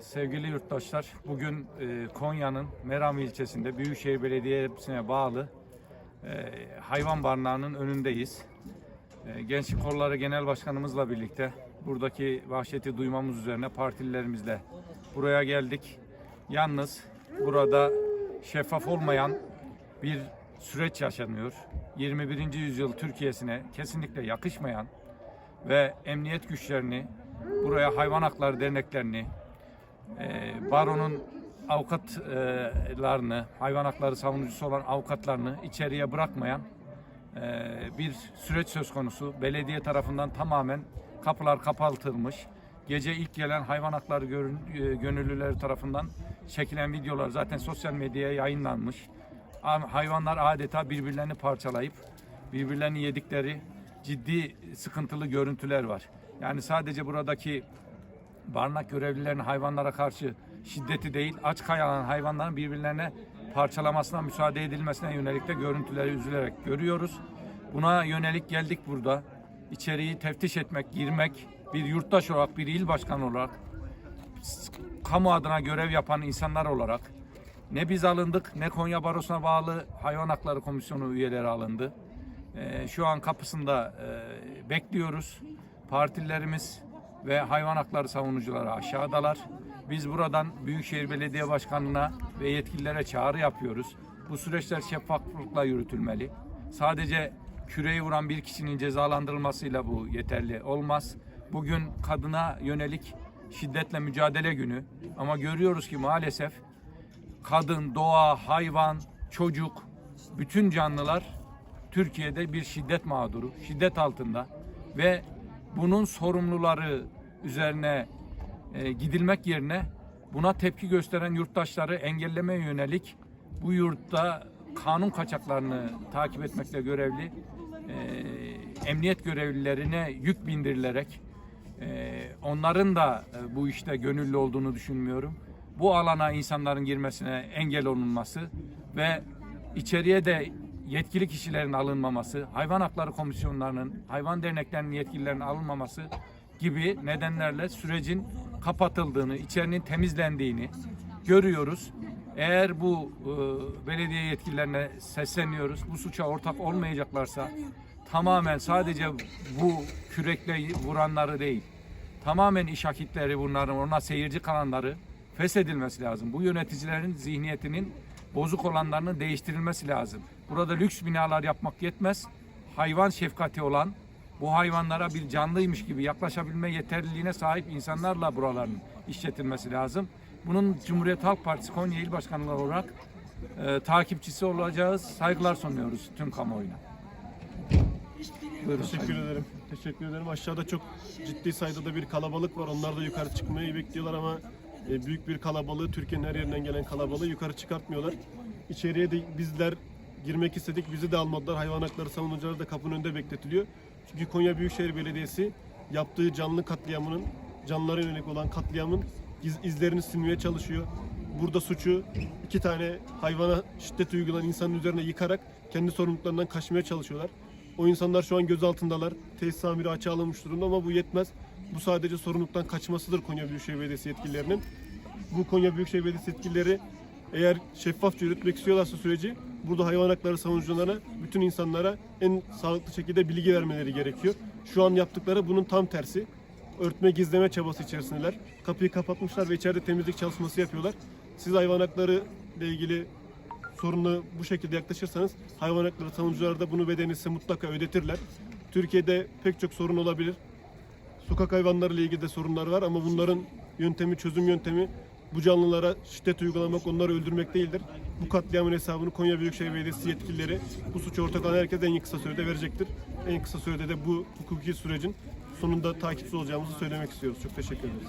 sevgili yurttaşlar, bugün e, Konya'nın Meram ilçesinde Büyükşehir Belediyesi'ne bağlı e, hayvan barınağının önündeyiz. E, Gençlik Kolları Genel Başkanımızla birlikte buradaki vahşeti duymamız üzerine partililerimizle buraya geldik. Yalnız burada şeffaf olmayan bir süreç yaşanıyor. 21. yüzyıl Türkiye'sine kesinlikle yakışmayan ve emniyet güçlerini, buraya hayvan hakları derneklerini, e, baronun avukatlarını, hayvan hakları savunucusu olan avukatlarını içeriye bırakmayan e, bir süreç söz konusu. Belediye tarafından tamamen kapılar kapatılmış. Gece ilk gelen hayvan hakları e, gönüllüleri tarafından çekilen videolar zaten sosyal medyaya yayınlanmış. Hayvanlar adeta birbirlerini parçalayıp birbirlerini yedikleri ciddi sıkıntılı görüntüler var. Yani sadece buradaki barınak görevlilerinin hayvanlara karşı şiddeti değil, aç kayalan hayvanların birbirlerine parçalamasına müsaade edilmesine yönelik de görüntüleri üzülerek görüyoruz. Buna yönelik geldik burada. İçeriği teftiş etmek, girmek, bir yurttaş olarak, bir il başkanı olarak, kamu adına görev yapan insanlar olarak ne biz alındık ne Konya Barosu'na bağlı Hayvan Hakları Komisyonu üyeleri alındı. Ee, şu an kapısında e, bekliyoruz. Partililerimiz ve hayvan hakları savunucuları aşağıdalar. Biz buradan Büyükşehir Belediye Başkanı'na ve yetkililere çağrı yapıyoruz. Bu süreçler şeffaflıkla yürütülmeli. Sadece küreyi vuran bir kişinin cezalandırılmasıyla bu yeterli olmaz. Bugün kadına yönelik şiddetle mücadele günü ama görüyoruz ki maalesef kadın, doğa, hayvan, çocuk, bütün canlılar Türkiye'de bir şiddet mağduru, şiddet altında ve bunun sorumluları üzerine e, gidilmek yerine buna tepki gösteren yurttaşları engellemeye yönelik bu yurtta kanun kaçaklarını takip etmekle görevli e, emniyet görevlilerine yük bindirilerek e, onların da e, bu işte gönüllü olduğunu düşünmüyorum. Bu alana insanların girmesine engel olunması ve içeriye de yetkili kişilerin alınmaması, hayvan hakları komisyonlarının, hayvan derneklerinin yetkililerinin alınmaması gibi nedenlerle sürecin kapatıldığını, içerinin temizlendiğini görüyoruz. Eğer bu e, belediye yetkililerine sesleniyoruz, bu suça ortak olmayacaklarsa tamamen sadece bu kürekle vuranları değil, tamamen iş akitleri bunların, ona seyirci kalanları feshedilmesi lazım. Bu yöneticilerin zihniyetinin bozuk olanlarının değiştirilmesi lazım. Burada lüks binalar yapmak yetmez. Hayvan şefkati olan, bu hayvanlara bir canlıymış gibi yaklaşabilme yeterliliğine sahip insanlarla buraların işletilmesi lazım. Bunun Cumhuriyet Halk Partisi Konya İl Başkanlığı olarak e, takipçisi olacağız. Saygılar sunuyoruz tüm kamuoyuna. Buyurun. Teşekkür ederim. Teşekkür ederim. Aşağıda çok ciddi sayıda da bir kalabalık var. Onlar da yukarı çıkmayı bekliyorlar ama büyük bir kalabalığı, Türkiye'nin her yerinden gelen kalabalığı yukarı çıkartmıyorlar. İçeriye de bizler girmek istedik. Bizi de almadılar. Hayvan hakları savunucuları da kapının önünde bekletiliyor. Çünkü Konya Büyükşehir Belediyesi yaptığı canlı katliamının, canlılara yönelik olan katliamın iz- izlerini silmeye çalışıyor. Burada suçu iki tane hayvana şiddet uygulayan insanın üzerine yıkarak kendi sorumluluklarından kaçmaya çalışıyorlar. O insanlar şu an gözaltındalar. Tesis amiri açığa alınmış durumda ama bu yetmez. Bu sadece sorumluluktan kaçmasıdır Konya Büyükşehir Belediyesi yetkililerinin. Bu Konya Büyükşehir Belediyesi yetkilileri eğer şeffafça yürütmek istiyorlarsa süreci burada hayvan hakları savunucularına, bütün insanlara en sağlıklı şekilde bilgi vermeleri gerekiyor. Şu an yaptıkları bunun tam tersi. Örtme gizleme çabası içerisindeler. Kapıyı kapatmışlar ve içeride temizlik çalışması yapıyorlar. Siz hayvan hakları ile ilgili sorunla bu şekilde yaklaşırsanız hayvan hakları savunucuları da bunu bedeninize mutlaka ödetirler. Türkiye'de pek çok sorun olabilir. Sokak hayvanları ile ilgili de sorunlar var ama bunların yöntemi, çözüm yöntemi bu canlılara şiddet uygulamak, onları öldürmek değildir. Bu katliamın hesabını Konya Büyükşehir Belediyesi yetkilileri bu suça ortak olan herkes en kısa sürede verecektir. En kısa sürede de bu hukuki sürecin sonunda takipçi olacağımızı söylemek istiyoruz. Çok teşekkür ederiz.